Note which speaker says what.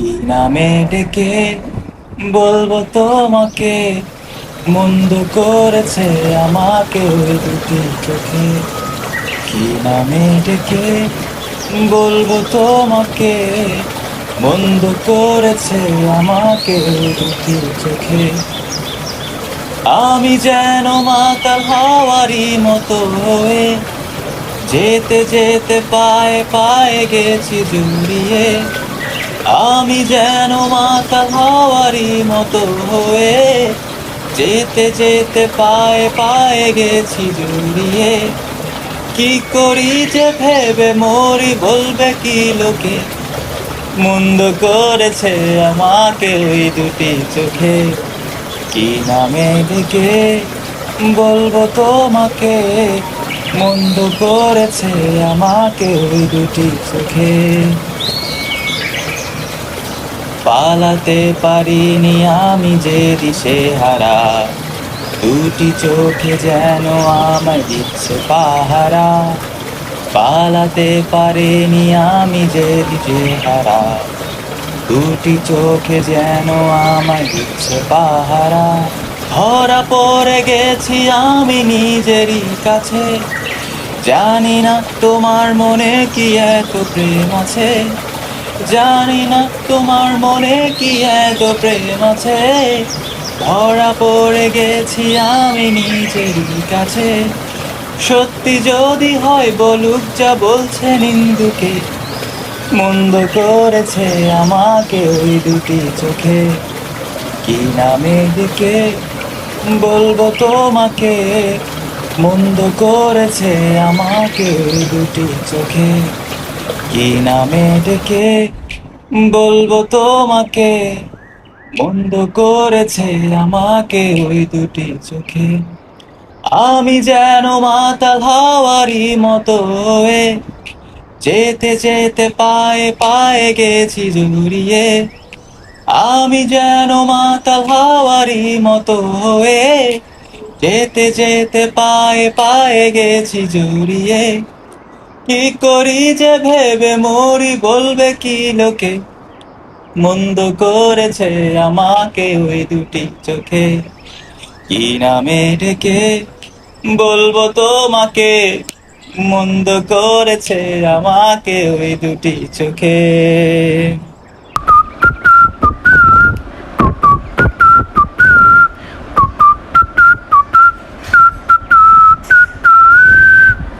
Speaker 1: নামে ডেকে বলব তোমাকে। মন্দ করেছে আমাকে ওই দুটি চোখে। কি নামে ডেকে বলব তোমাকে? মন্দ করেছে আমাকে দুটি চোখে। আমি যেন মাতাল হাওয়ারি মতো হয়ে, যেতে যেতে পায়ে পায়ে গেছি জুড়িয়ে। আমি যেন মাতাল হাওয়ারি মতো হয়ে যেতে যেতে পায়ে পায়ে গেছি জুড়িয়ে। কি করি যে ভেবে মরি বলবে কি লোকে? মন্দ করেছে আমাকে ওই দুটি চোখে। কি নামে ডেকে বলব তোমাকে? মন্দ করেছে আমাকে ওই দুটি চোখে। পালাতে পারিনি আমি যে দিশে হারা। দুটি চোখে যেন আমায় দিচ্ছে পাহারা। পালাতে পারিনি আমি যে দিশে হারা। দুটি চোখে যেন আমায় দিচ্ছে পাহারা। ধরা পড়ে গেছি আমি নিজেরই কাছে। জানি না তোমার মনে কি এত প্রেম আছে। জানি না তোমার মনে কি এত প্রেম আছে। ধরা পড়ে গেছি আমি নিজেরই কাছে। সত্যি যদি হয় বলুক যা বলছে নিন্দুকে, মন্দ করেছে আমাকে ওই দুটি চোখে। কি নামে ডেকে বলব তোমাকে? মন্দ করেছে আমাকে ওই দুটি চোখে। কি নামে ডেকে বলব তোমাকে? মন্দ করেছে আমাকে ওই দুটি চোখে। আমি যেন মাতাল হাওয়ারি মতো হয়ে যেতে যেতে পায়ে পায়ে গেছি জুড়িয়ে। আমি যেন মাতাল হাওয়ারি মতো হয়ে যেতে যেতে পায়ে পায়ে গেছি জুড়িয়ে। কি করি যে ভেবে মরি বলবে কি লোকে? মন্দ করেছে আমাকে ওই দুটি চোখে। কি নামে ডেকে বলব তোমাকে? মন্দ করেছে আমাকে ওই দুটি চোখে।